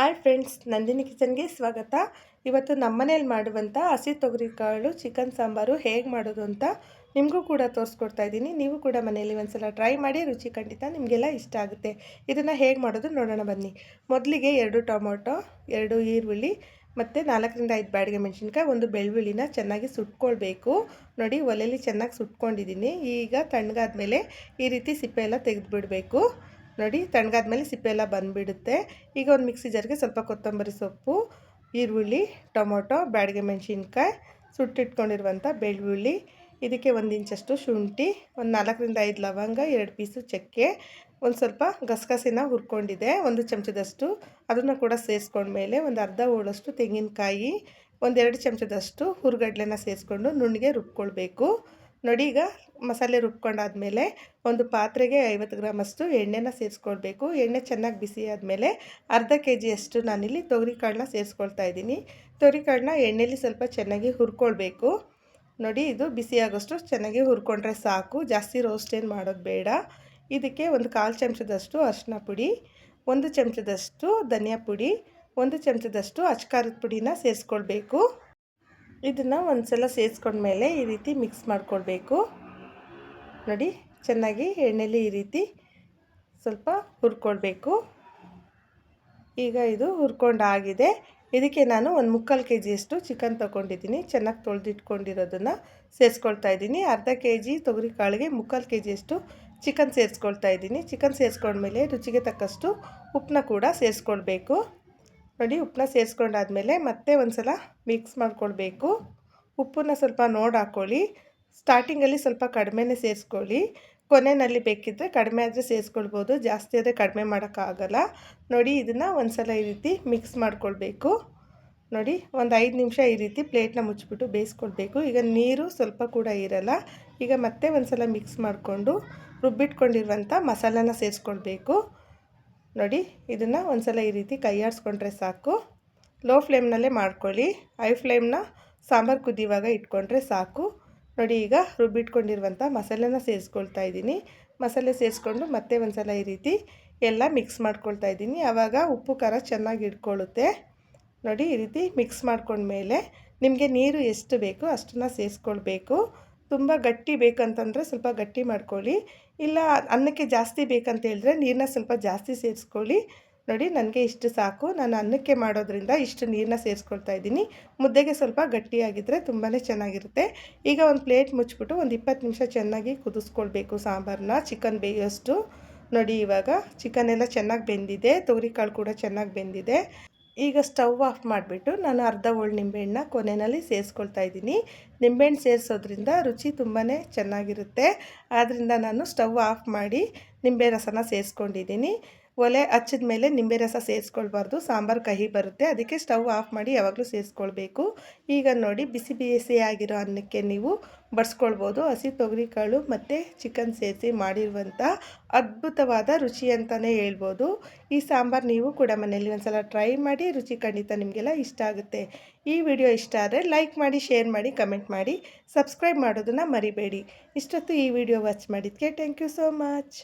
Hi friends, Nandini ಕಿಚನ್ಗೆ ಸ್ವಾಗತ. ಇವತ್ತು ನಮ್ಮನೇಲಿ ಮಾಡುವಂಥ ಹಸಿ ತೊಗರಿಕಾಳು, ಚಿಕನ್ ಸಾಂಬಾರು ಹೇಗೆ ಮಾಡೋದು ಅಂತ ನಿಮಗೂ ಕೂಡ ತೋರಿಸ್ಕೊಡ್ತಾ ಇದ್ದೀನಿ. ನೀವು ಕೂಡ ಮನೆಯಲ್ಲಿ ಒಂದ್ಸಲ ಟ್ರೈ ಮಾಡಿ, ರುಚಿ ಖಂಡಿತ ನಿಮಗೆಲ್ಲ ಇಷ್ಟ ಆಗುತ್ತೆ. ಇದನ್ನು ಹೇಗೆ ಮಾಡೋದು ನೋಡೋಣ ಬನ್ನಿ. ಮೊದಲಿಗೆ ಎರಡು ಟೊಮೊಟೊ, ಎರಡು ಈರುಳ್ಳಿ ಮತ್ತು ನಾಲ್ಕರಿಂದ ಐದು ಬ್ಯಾಡಿಗೆ ಮೆಣಸಿನ್ಕಾಯಿ, ಒಂದು ಬೆಳ್ಳುಳ್ಳಿನ ಚೆನ್ನಾಗಿ ಸುಟ್ಕೊಳ್ಬೇಕು. ನೋಡಿ, ಒಲೆಯಲ್ಲಿ ಚೆನ್ನಾಗಿ ಸುಟ್ಕೊಂಡಿದ್ದೀನಿ. ಈಗ ತಣ್ಣಗಾದ ಮೇಲೆ ಈ ರೀತಿ ಸಿಪ್ಪೆ ಎಲ್ಲ ತೆಗೆದುಬಿಡಬೇಕು. ನೋಡಿ, ತಣ್ಣಗಾದ್ಮೇಲೆ ಸಿಪ್ಪೆ ಎಲ್ಲ ಬಂದುಬಿಡುತ್ತೆ. ಈಗ ಒಂದು ಮಿಕ್ಸಿ ಜಾರ್ಗೆ ಸ್ವಲ್ಪ ಕೊತ್ತಂಬರಿ ಸೊಪ್ಪು, ಈರುಳ್ಳಿ, ಟೊಮೊಟೊ, ಬ್ಯಾಡಿಗೆ ಮೆಣಸಿನ್ಕಾಯಿ, ಸುಟ್ಟಿಟ್ಕೊಂಡಿರುವಂಥ ಬೆಳ್ಳುಳ್ಳಿ, ಇದಕ್ಕೆ ಒಂದು ಇಂಚಷ್ಟು ಶುಂಠಿ, ಒಂದು ನಾಲ್ಕರಿಂದ ಐದು ಲವಂಗ, ಎರಡು ಪೀಸು ಚಕ್ಕೆ, ಒಂದು ಸ್ವಲ್ಪ ಗಸಗಸಿನ ಹುರ್ಕೊಂಡಿದೆ. ಒಂದು ಚಮಚದಷ್ಟು ಅದನ್ನು ಕೂಡ ಸೇರಿಸ್ಕೊಂಡ್ಮೇಲೆ ಒಂದು ಅರ್ಧ ಹೋಳಷ್ಟು ತೆಂಗಿನಕಾಯಿ ಒಂದೆರಡು ಚಮಚದಷ್ಟು ಹುರ್ಗಡ್ಲೆನ ಸೇರಿಸ್ಕೊಂಡು ನುಣ್ಣಗೆ ರುಬ್ಕೊಳ್ಬೇಕು. ನೋಡಿ ಈಗ ಮಸಾಲೆ ರುಬ್ಕೊಂಡಾದಮೇಲೆ ಒಂದು ಪಾತ್ರೆಗೆ ಐವತ್ತು ಗ್ರಾಮಷ್ಟು ಎಣ್ಣೆನ ಸೇರಿಸ್ಕೊಳ್ಬೇಕು. ಎಣ್ಣೆ ಚೆನ್ನಾಗಿ ಬಿಸಿ ಆದಮೇಲೆ ಅರ್ಧ ಕೆ ಜಿಯಷ್ಟು ನಾನಿಲ್ಲಿ ತೊಗರಿಕಾಳನ್ನ ಸೇರಿಸ್ಕೊಳ್ತಾ ಇದ್ದೀನಿ. ತೊಗರಿಕಾಳನ್ನ ಎಣ್ಣೆಲಿ ಸ್ವಲ್ಪ ಚೆನ್ನಾಗಿ ಹುರ್ಕೊಳ್ಬೇಕು. ನೋಡಿ ಇದು ಬಿಸಿ ಆಗೋಷ್ಟು ಚೆನ್ನಾಗಿ ಹುರ್ಕೊಂಡ್ರೆ ಸಾಕು. ಜಾಸ್ತಿ ರೋಸ್ಟ್ ಏನು ಮಾಡೋದು ಬೇಡ. ಇದಕ್ಕೆ ಒಂದು ಕಾಲು ಚಮಚದಷ್ಟು ಅರಿಶಿನ ಪುಡಿ, ಒಂದು ಚಮಚದಷ್ಟು ಧನಿಯಾ ಪುಡಿ, ಒಂದು ಚಮಚದಷ್ಟು ಅಚ್ಕಾರದ ಪುಡಿನ ಸೇರಿಸ್ಕೊಳ್ಬೇಕು. ಇದನ್ನು ಒಂದು ಸಲ ಸೇರಿಸ್ಕೊಂಡ್ಮೇಲೆ ಈ ರೀತಿ ಮಿಕ್ಸ್ ಮಾಡಿಕೊಳ್ಬೇಕು ನೋಡಿ, ಚೆನ್ನಾಗಿ ಎಣ್ಣೆಲಿ ಈ ರೀತಿ ಸ್ವಲ್ಪ ಹುರ್ಕೊಳ್ಬೇಕು ಈಗ ಇದು ಹುರ್ಕೊಂಡಾಗಿದೆ. ಇದಕ್ಕೆ ನಾನು ಒಂದು ಮುಕ್ಕಾಲು ಕೆ ಜಿಯಷ್ಟು ಚಿಕನ್ ತೊಗೊಂಡಿದ್ದೀನಿ. ಚೆನ್ನಾಗಿ ತೊಳೆದಿಟ್ಕೊಂಡಿರೋದನ್ನು ಸೇರಿಸ್ಕೊಳ್ತಾ ಇದ್ದೀನಿ. ಅರ್ಧ ಕೆ ಜಿ ತೊಗರಿ ಕಾಳಿಗೆ ಮುಕ್ಕಾಲು ಕೆ ಜಿಯಷ್ಟು ಚಿಕನ್ ಸೇರಿಸ್ಕೊಳ್ತಾ ಇದ್ದೀನಿ. ಚಿಕನ್ ಸೇರಿಸ್ಕೊಂಡ್ಮೇಲೆ ರುಚಿಗೆ ತಕ್ಕಷ್ಟು ಉಪ್ಪನ್ನ ಕೂಡ ಸೇರಿಸ್ಕೊಳ್ಬೇಕು ನೋಡಿ ಉಪ್ಪನ್ನ ಸೇರಿಸ್ಕೊಂಡಾದ್ಮೇಲೆ ಮತ್ತೆ ಒಂದು ಸಲ ಮಿಕ್ಸ್ ಮಾಡ್ಕೊಳ್ಬೇಕು. ಉಪ್ಪನ್ನ ಸ್ವಲ್ಪ ನೋಡಿ ಹಾಕ್ಕೊಳ್ಳಿ ಸ್ಟಾರ್ಟಿಂಗಲ್ಲಿ ಸ್ವಲ್ಪ ಕಡಿಮೆನೇ ಸೇರಿಸ್ಕೊಳ್ಳಿ. ಕೊನೆಯಲ್ಲಿ ಬೇಕಿದ್ದರೆ ಕಡಿಮೆ ಆದರೆ ಸೇರಿಸ್ಕೊಳ್ಬೋದು, ಜಾಸ್ತಿ ಆದರೆ ಕಡಿಮೆ ಮಾಡೋಕ್ಕಾಗಲ್ಲ. ನೋಡಿ ಇದನ್ನು ಒಂದು ಸಲ ಈ ರೀತಿ ಮಿಕ್ಸ್ ಮಾಡ್ಕೊಳ್ಬೇಕು. ನೋಡಿ ಒಂದು ಐದು ನಿಮಿಷ ಈ ರೀತಿ ಪ್ಲೇಟ್ನ ಮುಚ್ಚಿಬಿಟ್ಟು ಬೇಯಿಸ್ಕೊಳ್ಬೇಕು. ಈಗ ನೀರು ಸ್ವಲ್ಪ ಕೂಡ ಇರಲ್ಲ. ಈಗ ಮತ್ತೆ ಒಂದು ಸಲ ಮಿಕ್ಸ್ ಮಾಡಿಕೊಂಡು ರುಬ್ಬಿಟ್ಕೊಂಡಿರುವಂಥ ಮಸಾಲನ ಸೇರಿಸ್ಕೊಳ್ಬೇಕು. ನೋಡಿ, ಇದನ್ನು ಒಂದು ಸಲ ಈ ರೀತಿ ಕೈ ಆಡಿಸ್ಕೊಂಡ್ರೆ ಸಾಕು. ಲೋ ಫ್ಲೇಮ್ನಲ್ಲೇ ಮಾಡ್ಕೊಳ್ಳಿ. ಹೈ ಫ್ಲೇಮ್ನ ಸಾಂಬಾರು ಕುದಿಯುವಾಗ ಇಟ್ಕೊಂಡ್ರೆ ಸಾಕು. ನೋಡಿ, ಈಗ ರುಬ್ಬಿಟ್ಕೊಂಡಿರುವಂಥ ಮಸಾಲೆನ ಸೇರಿಸ್ಕೊಳ್ತಾ ಇದ್ದೀನಿ. ಮಸಾಲೆ ಸೇರಿಸ್ಕೊಂಡು ಮತ್ತೆ ಒಂದು ಸಲ ಈ ರೀತಿ ಎಲ್ಲ ಮಿಕ್ಸ್ ಮಾಡ್ಕೊಳ್ತಾ ಇದ್ದೀನಿ. ಆವಾಗ ಉಪ್ಪು, ಖಾರ ಚೆನ್ನಾಗಿ ಇಟ್ಕೊಳ್ಳುತ್ತೆ ನೋಡಿ, ಈ ರೀತಿ ಮಿಕ್ಸ್ ಮಾಡ್ಕೊಂಡ್ಮೇಲೆ ನಿಮಗೆ ನೀರು ಎಷ್ಟು ಬೇಕು ಅಷ್ಟನ್ನು ಸೇರಿಸ್ಕೊಳ್ಬೇಕು. ತುಂಬ ಗಟ್ಟಿ ಬೇಕಂತಂದರೆ ಸ್ವಲ್ಪ ಗಟ್ಟಿ ಮಾಡ್ಕೊಳ್ಳಿ. ಇಲ್ಲ ಅನ್ನಕ್ಕೆ ಜಾಸ್ತಿ ಬೇಕಂತ ಹೇಳಿದ್ರೆ ನೀರನ್ನ ಸ್ವಲ್ಪ ಜಾಸ್ತಿ ಸೇರಿಸ್ಕೊಳ್ಳಿ. ನೋಡಿ ನನಗೆ ಇಷ್ಟು ಸಾಕು. ನಾನು ಅನ್ನಕ್ಕೆ ಮಾಡೋದ್ರಿಂದ ಇಷ್ಟು ನೀರನ್ನ ಸೇರಿಸ್ಕೊಳ್ತಾ ಇದ್ದೀನಿ. ಮುದ್ದೆಗೆ ಸ್ವಲ್ಪ ಗಟ್ಟಿಯಾಗಿದ್ದರೆ ತುಂಬಾ ಚೆನ್ನಾಗಿರುತ್ತೆ. ಈಗ ಒಂದು ಪ್ಲೇಟ್ ಮುಚ್ಚಿಬಿಟ್ಟು ಒಂದು ಇಪ್ಪತ್ತು ನಿಮಿಷ ಚೆನ್ನಾಗಿ ಕುದಿಸ್ಕೊಳ್ಬೇಕು ಸಾಂಬಾರನ್ನ ಚಿಕನ್ ಬೇಯೋಷ್ಟು. ನೋಡಿ ಇವಾಗ ಚಿಕನ್ ಎಲ್ಲ ಚೆನ್ನಾಗಿ ಬೆಂದಿದೆ. ತೊಗರಿಕಾಳು ಕೂಡ ಚೆನ್ನಾಗಿ ಬೆಂದಿದೆ. ಈಗ ಸ್ಟವ್ ಆಫ್ ಮಾಡಿಬಿಟ್ಟು ನಾನು ಅರ್ಧ ಹೋಳು ನಿಂಬೆಹಣ್ಣ ಕೊನೆಯಲ್ಲಿ ಸೇರಿಸ್ಕೊಳ್ತಾ ಇದ್ದೀನಿ. ನಿಂಬೆಹಣ್ಣು ಸೇರಿಸೋದ್ರಿಂದ ರುಚಿ ತುಂಬಾ ಚೆನ್ನಾಗಿರುತ್ತೆ. ಆದ್ದರಿಂದ ನಾನು ಸ್ಟವ್ ಆಫ್ ಮಾಡಿ ನಿಂಬೆ ರಸನ ಸೇರಿಸ್ಕೊಂಡಿದ್ದೀನಿ ಒಲೆ ಹಚ್ಚಿದ ಮೇಲೆ ನಿಂಬೆ ರಸ ಸೇರಿಸ್ಕೊಳ್ಬಾರ್ದು ಸಾಂಬಾರು ಕಹಿ ಬರುತ್ತೆ. ಅದಕ್ಕೆ ಸ್ಟವ್ ಆಫ್ ಮಾಡಿ ಯಾವಾಗಲೂ ಸೇರಿಸ್ಕೊಳ್ಬೇಕು ಈಗ ನೋಡಿ, ಬಿಸಿ ಬಿಸಿ ಆಗಿರೋ ಅನ್ನಕ್ಕೆ ನೀವು ಬಡಿಸ್ಕೊಳ್ಬೋದು. ಹಸಿ ತೊಗರಿಕಾಳು ಮತ್ತು ಚಿಕನ್ ಸೇರಿಸಿ ಮಾಡಿರುವಂಥ ಅದ್ಭುತವಾದ ರುಚಿ ಅಂತಲೇ ಹೇಳ್ಬೋದು. ಈ ಸಾಂಬಾರು ನೀವು ಕೂಡ ಮನೆಯಲ್ಲಿ ಒಂದು ಸಲ ಟ್ರೈ ಮಾಡಿ, ರುಚಿ ಖಂಡಿತ ನಿಮಗೆಲ್ಲ ಇಷ್ಟ ಆಗುತ್ತೆ. ಈ ವಿಡಿಯೋ ಇಷ್ಟ ಆದರೆ ಲೈಕ್ ಮಾಡಿ, ಶೇರ್ ಮಾಡಿ, ಕಮೆಂಟ್ ಮಾಡಿ. ಸಬ್ಸ್ಕ್ರೈಬ್ ಮಾಡೋದನ್ನು ಮರಿಬೇಡಿ. ಇಷ್ಟೊತ್ತು ಈ ವಿಡಿಯೋ ವಾಚ್ ಮಾಡಿದ್ದಕ್ಕೆ ಥ್ಯಾಂಕ್ ಯು ಸೋ ಮಚ್